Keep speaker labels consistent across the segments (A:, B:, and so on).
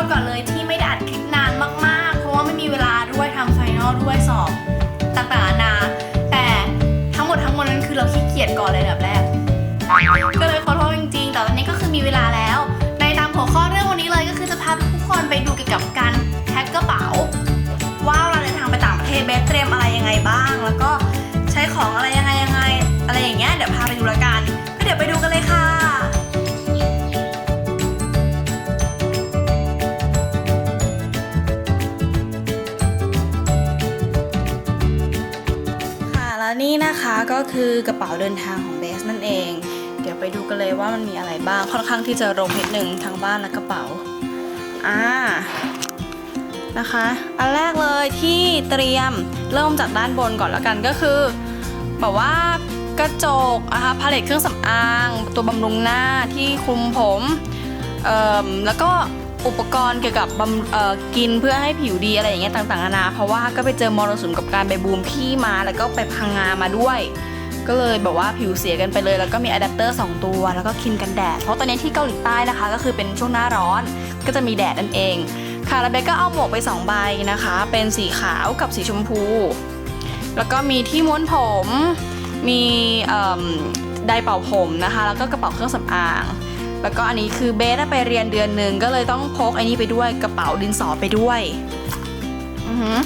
A: ษก่อนเลยที่ไม่ได้อัดคลิปนานมากๆ เพราะว่าไม่มีเวลาด้วยทำไฟนอลด้วยสอบต่างๆนาแต่ทั้งหมดทั้งมวลนั้นคือเราขี้เกียจก่อนเลยแบบแรก ก็เลยขอโทษจริงๆ แต่ตอนนี้ก็คือมีเวลาแล้ว ในตามหัวข้อเรื่องวันนี้เลยก็คือจะพาทุกคนไปดูเกี่ยวกับการแพ็คกระเป๋า ว่าเราเดินทางไปต่างประเทศเบสเตรียมอะไรยังไงบ้าง แล้วก็ ก็คือกระเป๋าเดินทางของเบสนั่นเอง เดี๋ยวไปดูกันเลยว่ามันมีอะไรบ้างค่อนข้างที่จะรกนิดนึงทั้งบ้านและกระเป๋าอ่านะคะ อันแรกเลยที่เตรียมเริ่มจากด้านบนก่อนแล้วกันก็คือแบบว่ากระจกนะคะพาเลตเครื่องสำอาง ตัวบำรุงหน้าที่คลุมผมแล้วก็ อุปกรณ์เกี่ยวกับบำกินเพื่อให้ผิวดีอะไรอย่างเงี้ยต่างๆนานาเพราะว่าก็ไปเจอมรสุมกับการไปบูมพี่มาแล้วก็ไปพังงามาด้วย ก็เลยแบบว่าผิวเสียกันไปเลย แล้วก็มีอะแดปเตอร์2ตัว แล้วก็ครีมกันแดด เพราะตอนนี้ที่เกาหลีใต้นะคะ ก็คือเป็นช่วงหน้าร้อนก็จะมีแดดนั่นเอง ค่ะแล้วเบก็เอาหมวกไป 2 ใบนะคะ เป็นสีขาวกับสีชมพู แล้วก็มีที่ม้วนผมมีไดร์เป่าผมนะคะ แล้วก็กระเป๋าเครื่องสำอาง แล้วก็อันนี้คือเบสไปเรียนเดือนหนึ่งก็เลยต้องพกไอ้นี้ไปด้วยกระเป๋าดินสอไปด้วยอือหือ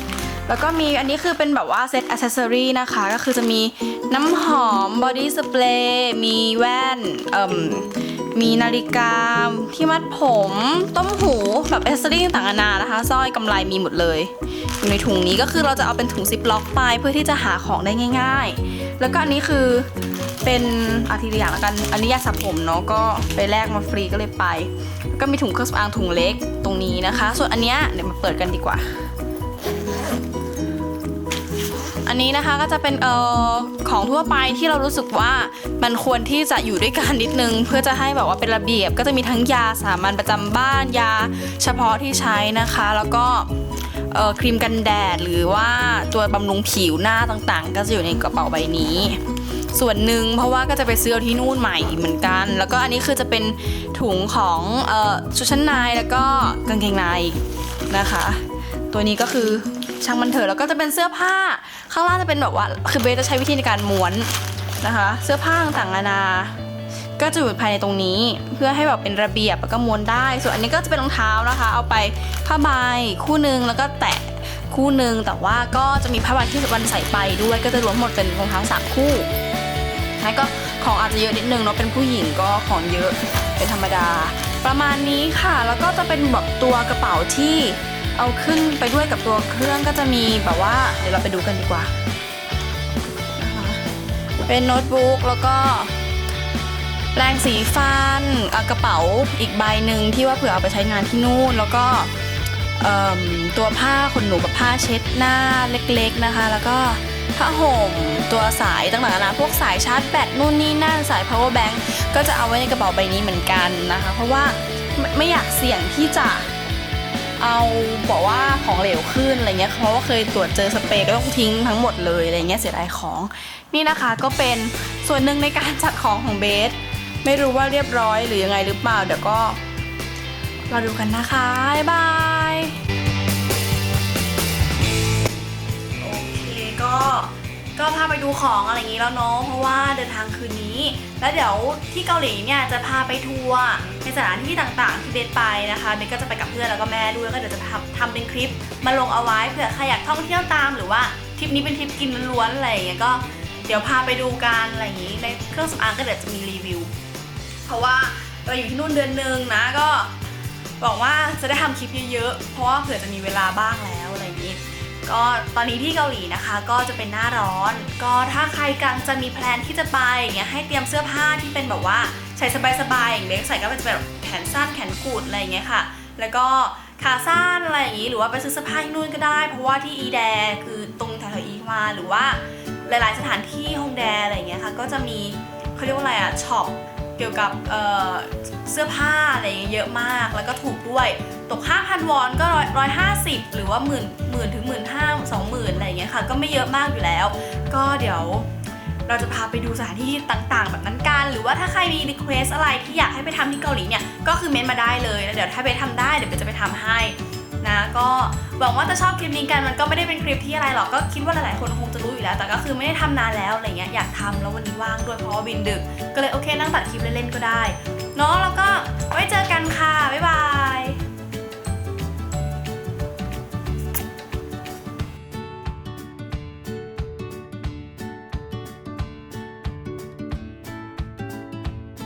A: แล้วก็มีอันนี้คือเป็นแบบว่าเซ็ตอ c เซสซอรีนะคะ ก็คือจะมีน้ำหอมบอดี้สเปรย์มีแว่นเอ่มมีนาฬิกาที่มัดผม ต้มหูแบบอ c เซสซอรีต่างๆนานานะคะสร้อยกำไรมีหมดเลย อยู่ในถุงนี้ก็คือเราจะเอาเป็นถุงซิปล็อกไปเพื่อที่จะหาของได้ง่าย ๆ แล้วก็อันนี้คือเป็นอาทีละอย่างแล้วกัน อันนี้ยาสระผมเนาะก็ไปแลกมาฟรีก็เลยไปแล้วก็มีถุงเครื่องสำอางถุงเล็กตรงนี้นะคะ ส่วนอันเนี้ยเดี๋ยวมาเปิดกันดีกว่า อันนี้นะคะก็จะเป็นเอ่อของทั่วไปที่เรารู้สึกว่ามันควรที่จะอยู่ด้วยกันนิดนึง เพื่อจะให้แบบว่าเป็นระเบียบ ก็จะมีทั้งยาสามัญประจำบ้านยาเฉพาะที่ใช้นะคะ แล้วก็ ครีมกันแดดหรือว่าตัวบำรุงผิวหน้าต่างๆ ก็จะอยู่ในกระเป๋าใบนี้ ส่วนหนึ่งเพราะว่าก็จะไปซื้อที่นู่นใหม่เหมือนกัน แล้วก็อันนี้คือจะเป็นถุงของชุดชั้นในแล้วก็กางเกงในนะคะ ตัวนี้ก็คือช่างมันเถอะแล้วก็จะเป็นเสื้อผ้าข้างล่างจะเป็นแบบว่าคือเบสจะใช้วิธีในการม้วนนะคะ เสื้อผ้าต่างๆนานา ก็จะอยู่ภายในตรงนี้ เพื่อให้แบบเป็นระเบียบแล้วก็ม้วนได้ ส่วนอันนี้ก็จะเป็นรองเท้านะคะ เอาไปผ้าใบคู่หนึ่งแล้วก็แตะคู่หนึ่งแต่ว่าก็จะมีผ้าใบที่วันใส่ไปด้วยก็จะรวมหมดเป็นรองเท้าสามคู่แล้วก็ของอาจจะเยอะนิดนึงเนาะเป็นผู้หญิงก็ของเยอะเป็นธรรมดา ประมาณนี้ค่ะแล้วก็จะเป็นแบบตัวกระเป๋าที่เอาขึ้นไปด้วยกับตัวเครื่องก็จะมีแบบว่าเดี๋ยวเราไปดูกันดีกว่านะคะเป็นโน้ตบุ๊กแล้วก็ แปรงสีฟันกระเป๋าอีกใบหนึ่งที่ว่าเผื่อเอาไปใช้งานที่นู่น แล้วก็ตัวผ้าขนหนูกับผ้าเช็ดหน้าเล็กๆนะคะ แล้วก็ผ้าห่มตัวสายต่างๆนานาพวกสายชาร์จแบตนู่นนี่นั่นสาย power bank ก็จะเอาไว้ในกระเป๋าใบนี้เหมือนกันนะคะ เพราะว่าไม่ไม่อยากเสี่ยงที่จะเอาบอกว่าของเหลวขึ้นอะไรเงี้ยเพราะว่าเคยตรวจเจอสเปรย์ก็ต้องทิ้งทั้งหมดเลยอะไรเงี้ยเสียดายของ นี่นะคะก็เป็นส่วนหนึ่งในการจัดของของเบส ไม่รู้ว่าเรียบร้อยหรือยังไงหรือเปล่าเดี๋ยวก็รอดูกันนะคะบายบายโอเคก็ก็พาไปดูของอะไรอย่างนี้แล้วเนาะเพราะว่าเดินทางคืนนี้ แล้วเดี๋ยวที่เกาหลีเนี่ยจะพาไปทัวร์ในสถานที่ต่างๆที่เบสไปนะคะเบสก็จะไปกับเพื่อนแล้วก็แม่ด้วยก็เดี๋ยวจะทำทำเป็นคลิปมาลงเอาไว้เผื่อใครอยากท่องเที่ยวตามหรือว่าทริปนี้เป็นทริปกินล้วนๆอะไรอย่างเงี้ยก็เดี๋ยวพาไปดูกันอะไรอย่างนี้ในเครื่องสำอางก็เดี๋ยวจะมีรีวิว เพราะว่าเราอยู่ที่นู่นเดือนหนึ่งนะก็หวังว่าจะได้ทำคลิปเยอะๆ เพราะว่าเผื่อจะมีเวลาบ้างแล้วอะไรอย่างนี้ ก็ตอนนี้ที่เกาหลีนะคะก็จะเป็นหน้าร้อน ก็ถ้าใครกำลังจะมีแพลนที่จะไปอย่างเงี้ยให้เตรียมเสื้อผ้าที่เป็นแบบว่าใส่สบายๆอย่างเล็กใส่ก็จะเป็นแบบแขนสั้นแขนกุดอะไรอย่างเงี้ยค่ะ แล้วก็ขาสั้นอะไรอย่างงี้หรือว่าไปซื้อเสื้อผ้าที่นู่นก็ได้ เพราะว่าที่อีแดคือตรงแถวๆอีมาหรือว่าหลายๆสถานที่ฮงแดอะไรอย่างเงี้ยค่ะก็จะมีเขาเรียกว่าอะไรอะช็อป เกี่ยวกับเเสื้อผ้าอะไรอย่างเงี้ยเยอะมาก แล้วก็ถูกด้วย ตก 5,000 วอนก็ร้อยห้าสิบหรือว่าหมื่นหมื่นถึงหมื่นห้าสองหมื่นอะไรอย่างเงี้ยค่ะ ก็ไม่เยอะมากอยู่แล้ว ก็เดี๋ยวเราจะพาไปดูสถานที่ต่างๆ แบบนั้นกัน หรือว่าถ้าใครมีรีเควสอะไรที่อยากให้ไปทำที่เกาหลีเนี่ย ก็คือเมนต์มาได้เลย แล้วเดี๋ยวถ้าไปทำได้เดี๋ยวเบจะไปทำให้ นะก็หวังว่าจะชอบคลิปนี้กันมันก็ไม่ได้เป็นคลิปที่อะไรหรอกก็คิดว่าหลายๆคนคงจะรู้อยู่แล้ว แต่ก็คือไม่ได้ทำนานแล้วอะไรเงี้ยอยากทำแล้ววันนี้ว่างด้วยเพราะว่าบินดึก ก็เลยโอเคนั่งตัดคลิปเล่นๆก็ได้เนาะแล้วก็ไว้เจอกันค่ะบ๊ายบาย